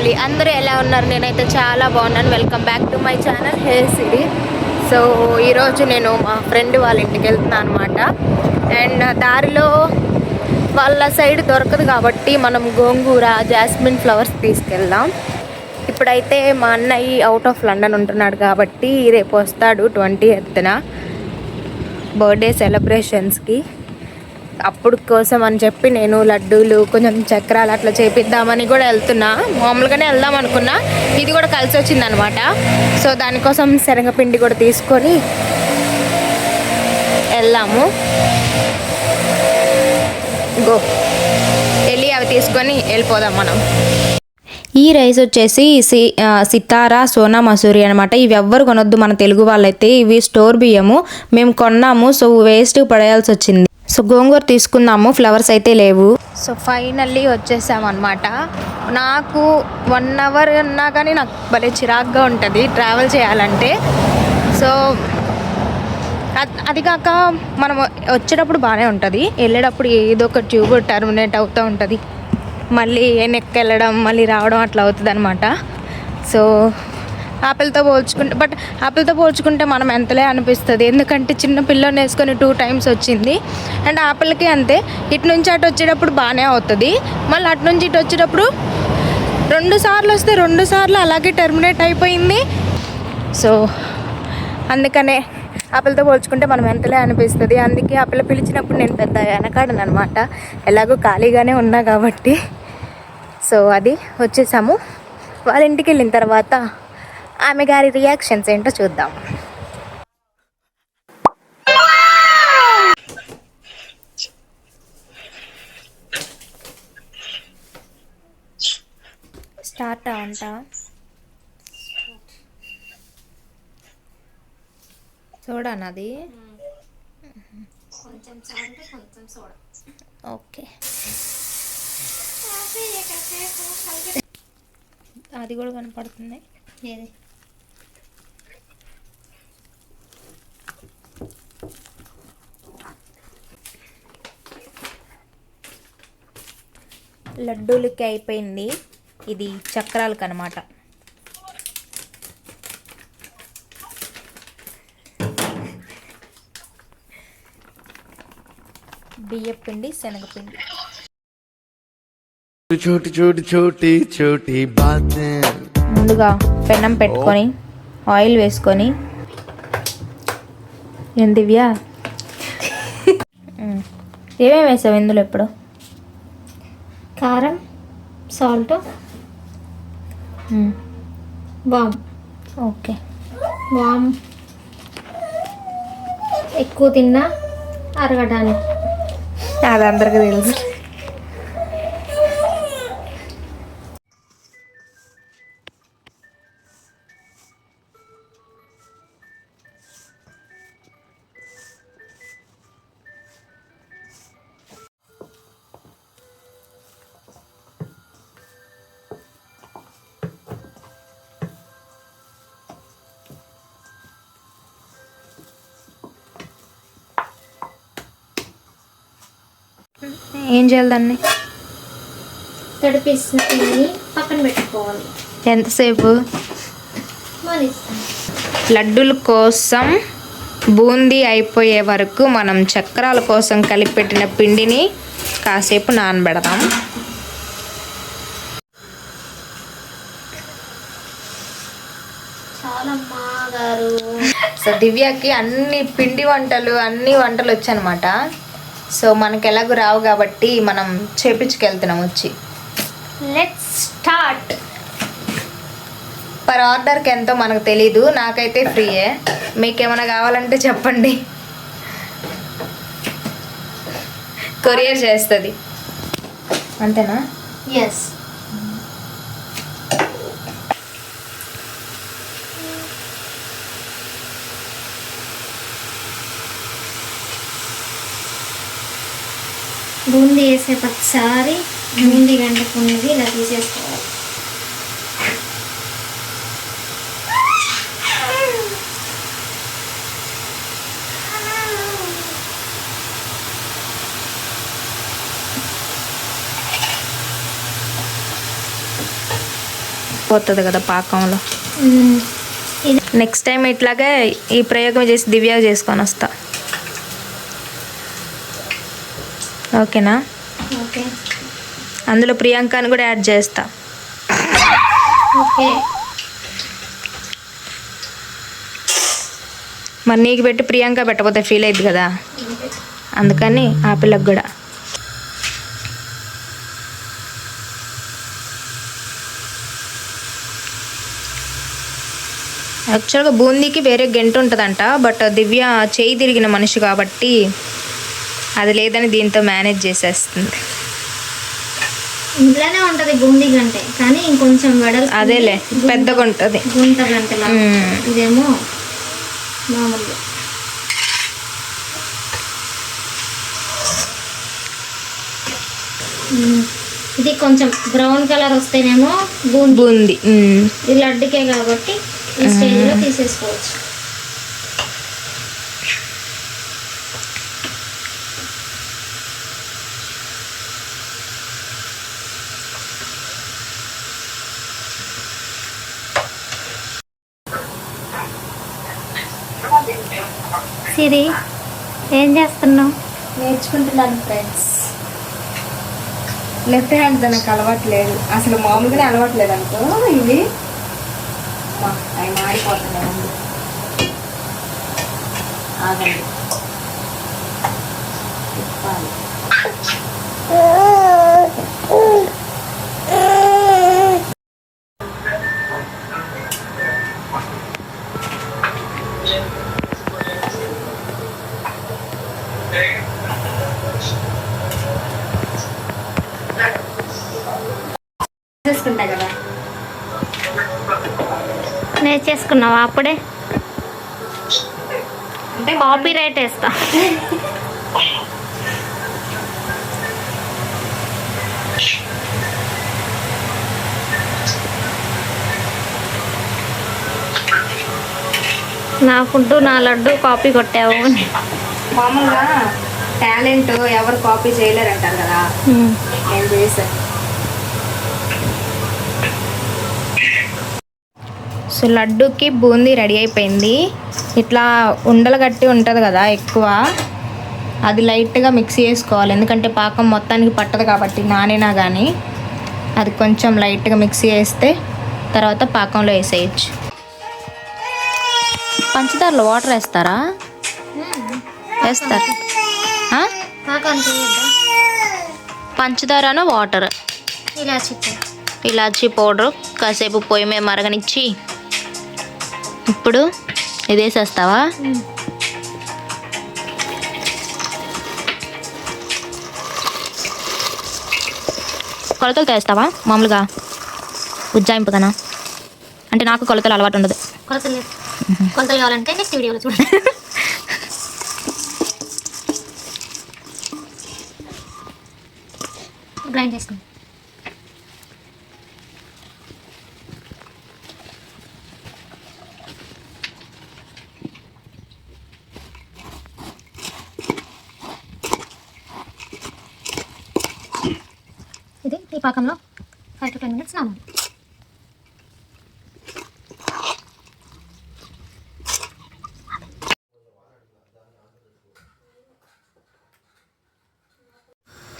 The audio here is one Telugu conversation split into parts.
ఫ్యామిలీ అందరూ ఎలా ఉన్నారు? నేనైతే చాలా బాగున్నాను. Welcome back to my channel hey city so ఈరోజు నేను మా ఫ్రెండ్ వాళ్ళ ఇంటికి వెళ్తున్నాను అనమాట అండ్ దారిలో వాళ్ళ సైడ్ దొరకదు కాబట్టి మనం గోంగూర జాస్మిన్ ఫ్లవర్స్ తీసుకెళ్దాం. ఇప్పుడైతే మా అన్నయ్య అవుట్ ఆఫ్ లండన్ ఉంటున్నాడు కాబట్టి రేపు వస్తాడు ట్వంటీ ఎత్తున బర్త్డే సెలబ్రేషన్స్కి అప్పుడు కోసం అని చెప్పి నేను లడ్డూలు కొంచెం చక్రాలు అట్లా చేపిద్దామని కూడా వెళ్తున్నా. మామూలుగానే వెళ్దాం అనుకున్నా. ఇది కూడా కలిసి వచ్చింది అనమాట సో దానికోసం శనగపిండి కూడా తీసుకొని వెళ్దాము గో. వెళ్ళి అవి తీసుకొని వెళ్ళిపోదాం మనం. ఈ రైస్ వచ్చేసి సి సితారా సోనా మసూరి అనమాట. ఇవి ఎవ్వరు కొనొద్దు మన తెలుగు వాళ్ళైతే. ఇవి స్టోర్ బియ్యము. మేము కొన్నాము సో వేస్ట్ పడేయాల్సి వచ్చింది. సో గోంగూర తీసుకున్నాము ఫ్లవర్స్ అయితే లేవు. సో ఫైనల్లీ వచ్చేసామన్నమాట. అనమాట నాకు వన్ అవర్ ఉన్నా కానీ నాకు భలే చిరాగ్గా ఉంటుంది ట్రావెల్ చేయాలంటే. సో అది కాక మనం వచ్చేటప్పుడు బాగానే ఉంటుంది. వెళ్ళేటప్పుడు ఏదో ఒక ట్యూబ్ టర్మినేట్ అవుతూ ఉంటుంది. మళ్ళీ వెనక్కి వెళ్ళడం మళ్ళీ రావడం అట్లా అవుతుంది అనమాట సో ఆపిల్తో పోల్చుకుంటే బట్ ఆపిల్తో పోల్చుకుంటే మనం ఎంతలే అనిపిస్తుంది. ఎందుకంటే చిన్న పిల్లని వేసుకొని టూ టైమ్స్ వచ్చింది. అండ్ ఆపిల్కి అంతే. ఇటు నుంచి అటు వచ్చేటప్పుడు బాగానే అవుతుంది. మళ్ళీ అటు నుంచి ఇటు వచ్చేటప్పుడు రెండు సార్లు వస్తే రెండు సార్లు అలాగే టర్మినేట్ అయిపోయింది. సో అందుకనే ఆపిల్తో పోల్చుకుంటే మనం ఎంతలే అనిపిస్తుంది. అందుకే ఆపిల్ పిలిచినప్పుడు నేను పెద్ద వెనకాడను అనమాట ఎలాగో ఖాళీగానే ఉన్నా కాబట్టి. సో అది వచ్చేసాము. వాళ్ళ ఇంటికి వెళ్ళిన తర్వాత ఆమె గారి రియాక్షన్స్ ఏంటో చూద్దాం. స్టార్ట్ అంట చూడనది కొంచెం సాల్ట్ కొంచెం సోడా ఓకే. అది కూడా కనపడుతుంది. ఏది? లడ్డూలకి అయిపోయింది. ఇది చక్రాలకు అనమాట బియ్యపిండి శనగపిండి చోటి చోటి చోటి చోటి ముందుగా పెనం పెట్టుకొని ఆయిల్ వేసుకొని. ఏం దివ్యా? ఏమేమి వేసావు ఇందులో ఎప్పుడు కారం సాల్ట్. వామ్. ఓకే. వామ్. ఎక్కువ తిన్నా అరగడానికి అది అందరికీ తెలుసు. ఏం చేయాలి దాన్ని? తడిపేసిన పిండిని పక్కన పెట్టుకోవాలి. ఎంతసేపు? లడ్డూల కోసం బూందీ అయిపోయే వరకు మనం చక్రాల కోసం కలిపెట్టిన పిండిని కాసేపు మాగారు సో దివ్యకి అన్ని పిండి వంటలు అన్ని వంటలు వచ్చనమాట సో మనకి ఎలాగో రావు కాబట్టి మనం చేపించుకెళ్తున్నాం వచ్చి. లెట్స్ స్టార్ట్ పర్ ఆర్డర్కి ఎంతో మనకు తెలీదు నాకైతే ఫ్రీయే. మీకు ఏమైనా కావాలంటే చెప్పండి. కొరియర్ చేస్తుంది. అంతేనా? ఎస్ బూందీ వేసే ప్రతిసారి బూందీ గంటకున్నది ఇలా తీసేసుకోవాలి. కలిసిపోతుంది కదా పాకంలో. నెక్స్ట్ టైం ఇట్లాగే ఈ ప్రయోగం చేసి దివ్య చేసుకొని వస్తా. ఓకేనా? ఓకే. అందులో ప్రియాంకని కూడా యాడ్ చేస్తా. ఓకే. మరి నీకు పెట్టి ప్రియాంక పెట్టకపోతే ఫీల్ అయింది కదా? అందుకని ఆ పిల్లకి కూడా. యాక్చువల్గా బూందీకి వేరే గెంట ఉంటుందంట బట్ దివ్య చేయి తిరిగిన మనిషి కాబట్టి అది లేదని దీంతో మేనేజ్ చేసేస్తుంది. ఇంట్లోనే ఉంటది బూందీ గంటే కానీ ఇంకొంచెం వెడల్పు అదేలే పెద్దగా ఉంటుంది. గుంట గంటలా. మ్మ్. ఇదేమో మామూలుగా. ఇది కొంచెం బ్రౌన్ కలర్ వస్తేనేమో బూందీ. ఇది లడ్డుకే కాబట్టి ఈ స్టేజ్లో తీసేసుకోవచ్చు. సిరి ఏం చేస్తున్నావు? నేర్చుకుంటున్నాను ఫ్రెండ్స్ లెఫ్ట్ హ్యాండ్ దానికి అలవాట్లేదు అసలు మామూలుగానే అలవాట్లేదు అనుకో. ఇది అమ్మా, అవి ఆగండి. తిప్పాలి. చేసుకుంటా కదా నేర్చేసుకున్నావా అప్పుడే? కాపీ రైట్ వేస్తా. నా ఫుడ్ నా లడ్డు కాపీ కొట్టావు మామూలుగా టాలెంట్ ఎవరు కాపీ చేయలేరు అంటారు కదా నేను చేశాను సో లడ్డూకి బూందీ రెడీ అయిపోయింది. ఇట్లా ఉండలు గట్టి ఉంటుంది కదా ఎక్కువ. అది లైట్గా మిక్స్ చేసుకోవాలి. ఎందుకంటే పాకం మొత్తానికి పట్టదు కాబట్టి నానేనా కానీ అది కొంచెం లైట్గా మిక్స్ చేస్తే తర్వాత పాకంలో వేసేయచ్చు. పంచదారలో వాటర్ వేస్తారా? వేస్తారు? పంచదారను వాటర్? ఇలాచీ పౌడర్ కాసేపు పొయ్యి మీద మరగనిచ్చి ఇప్పుడు ఇది వేసేస్తావా కొలతలు తెస్తావా? మామూలుగా ఉజ్జాయింపు కదా అంటే నాకు కొలతలు అలవాటు ఉండదు. కొలతలు కొలతలు కావాలంటే నెక్స్ట్ వీడియోలో చూడండి గ్రైండ్ చేసుకోండి ఈ పాకంలో ఫైవ్ టు టెన్ మినిట్స్ నానాలి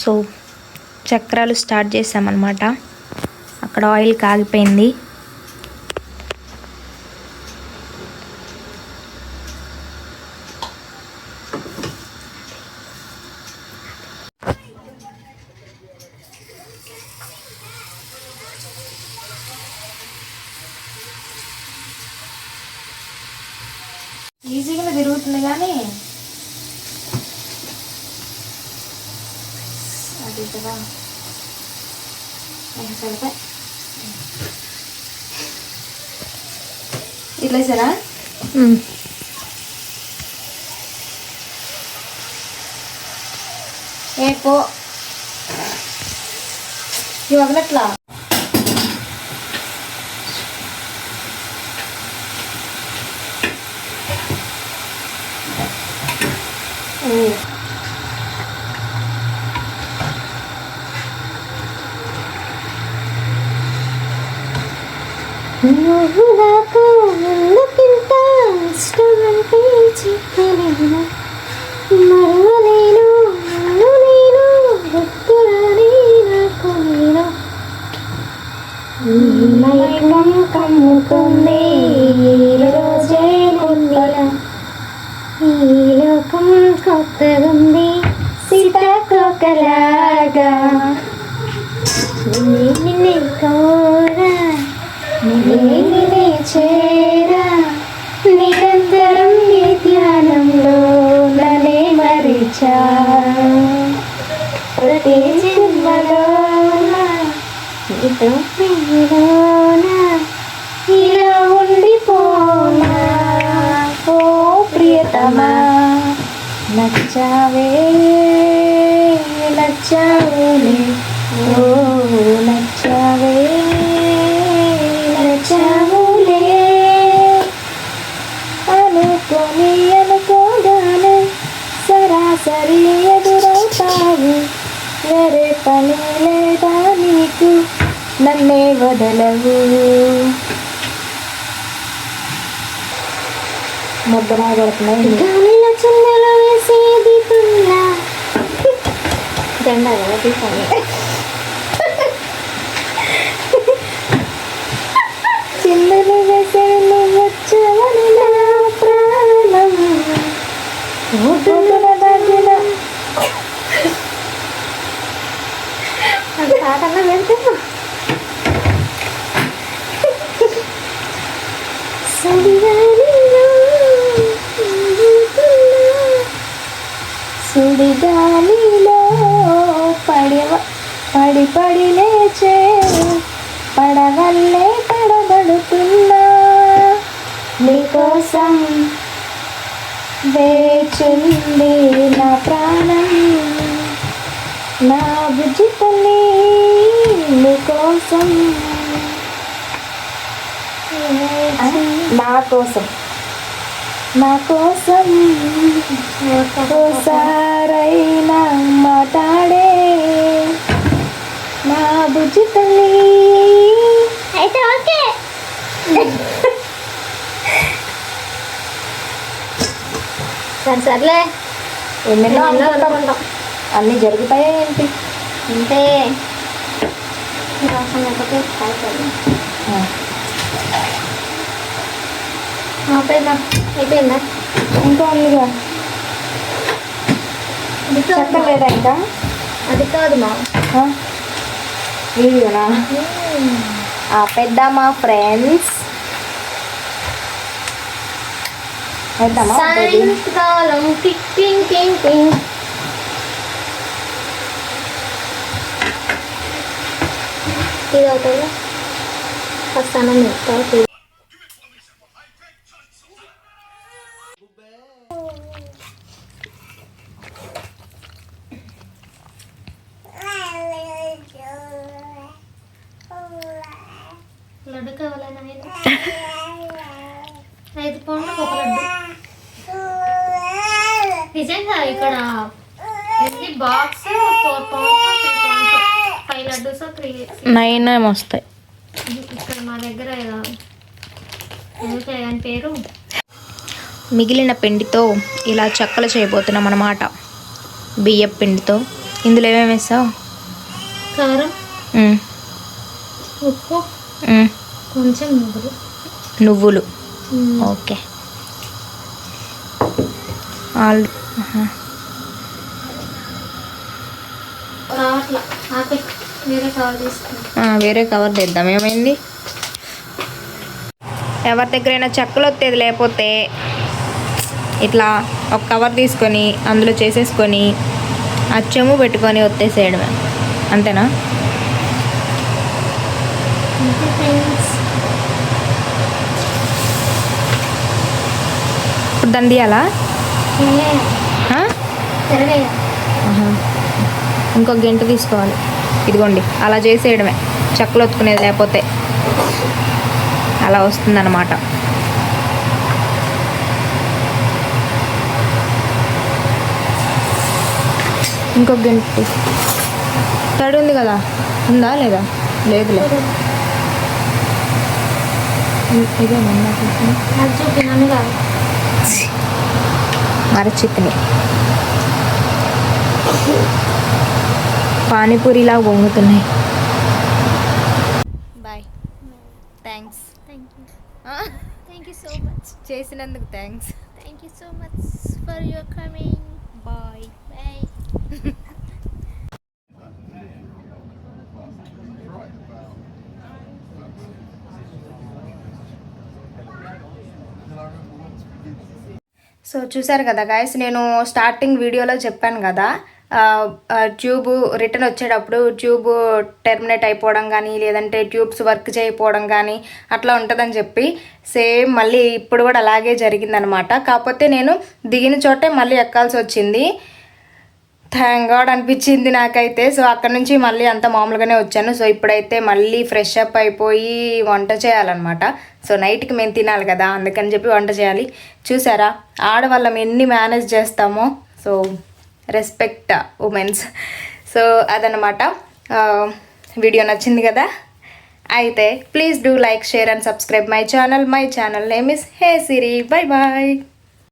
సో చక్రాలు స్టార్ట్ చేసామన్నమాట. అక్కడ ఆయిల్ కాగిపోయింది. ఈజీగానే తిరుగుతుంది కానీ అది కదా సరిపోయి ఇట్లా సరా ఏ పో ఇవి నువ్వు నాకు ఎందుకింత ఇష్టమంటే చెప్పలేను మరవలేను నన్ను నేను గుర్తురాని నాకు నేను మైకం కమ్ముతుంది లోకం కొత్తగుంది సీతాకోకలాగా. నిన్నే కోరా నిన్నే చేరా. నిరంతరం నీ ధ్యానంలో నన్నే మరిచా ప్రతి జన్మలోన నీతో నచ్చావే నచ్చావులే ఓ నచ్చావే నచ్చావులే. అనుకొని అనుకోగానే సరాసరి ఎదురవుతావు. వేరే పని లేదా నీకు నన్నే వదలవు ముద్దనా పడుతున్నాయి జెండా కదా దీపం చిందలు వేసే నువ్వు వచ్చావని నా ప్రాణం. ఊటున దగ్గర వేచుంది నా ప్రాణం. నా బుజ్జి తల్లి నీకోసం నా కోసం. నా కోసం ఒకసారైనా మాట్లాడే. నా బుజ్జి తల్లి అయితే ఓకే. సరే సర్లే ఎన్నెన్నో అనుకుంటాం అన్నీ జరుగుతాయా ఏంటి అంటే రాసం లేకపోతే కాదు ఆపేదా అయిపోయిందా ఇంకా ఉందిగా చెప్పలేదా ఇంకా అది కాదు మా వీడియోనా ఆపేద్దామా friends వేద్దామా సాయంకాలం టిక్ టింగ్ టింగ్ టింగ్ ఇది అవుతుందా ఫస్ట్ అన్నం ఏమో వస్తాయి. ఇక్కడ మా దగ్గర పేరు? మిగిలిన పిండితో ఇలా చెక్కలు చేయబోతున్నాం అన్నమాట. బియ్యం పిండితో. ఇందులో ఏమేమి వేసావు? కారం ఉప్పు కొంచెం నువ్వులు. నువ్వులు. ఓకే. ఆల్. వేరే కవర్ తెద్దాం. ఏమైంది? ఎవరి దగ్గరైనా చెక్కలు వచ్చేది లేకపోతే ఇట్లా ఒక కవర్ తీసుకొని అందులో చేసేసుకొని అచ్చము పెట్టుకొని వచ్చేసేయడమే అంతేనా? ఇప్పుడు దాన్ని తీయాలా. ఇంకొక గంట తీసుకోవాలి. ఇదిగోండి అలా చేసేయడమే. చెక్కలు ఒత్తుకునేది లేకపోతే అలా వస్తుందన్నమాట. ఇంకొక గంట. తడి ఉంది కదా? ఉందా లేదా? లేదు లేదు మరచితిని పానీపూరిలా పొంగుతున్నాయి. Bye thanks thank you thank you so much చేసినందుకు thanks thank you so much for your coming bye bye so చూసారు కదా గాయస్ నేను స్టార్టింగ్ వీడియోలో చెప్పాను కదా ట్యూబ్ రిటర్న్ వచ్చేటప్పుడు ట్యూబ్ టెర్మినేట్ అయిపోవడం కానీ లేదంటే ట్యూబ్స్ వర్క్ చేయకపోవడం కానీ అట్లా ఉంటుందని చెప్పి సేమ్ మళ్ళీ ఇప్పుడు కూడా అలాగే జరిగిందనమాట. కాకపోతే నేను దిగిన చోటే మళ్ళీ ఎక్కాల్సి వచ్చింది. థ్యాంక్ గాడ్ అనిపించింది నాకైతే. సో అక్కడ నుంచి మళ్ళీ అంత మామూలుగానే వచ్చాను. సో ఇప్పుడైతే మళ్ళీ ఫ్రెష్ అప్ అయిపోయి వంట చేయాలన్నమాట. సో నైట్కి మేము తినాలి కదా అందుకని చెప్పి వంట చేయాలి. చూసారా? ఆడవాళ్ళం ఎన్ని మేనేజ్ చేస్తామో. సో రెస్పెక్ట్ ఉమెన్స్ సో అదనమాట వీడియో నచ్చింది కదా? అయితే please do like share and subscribe my channel my channel name is hey Siri bye bye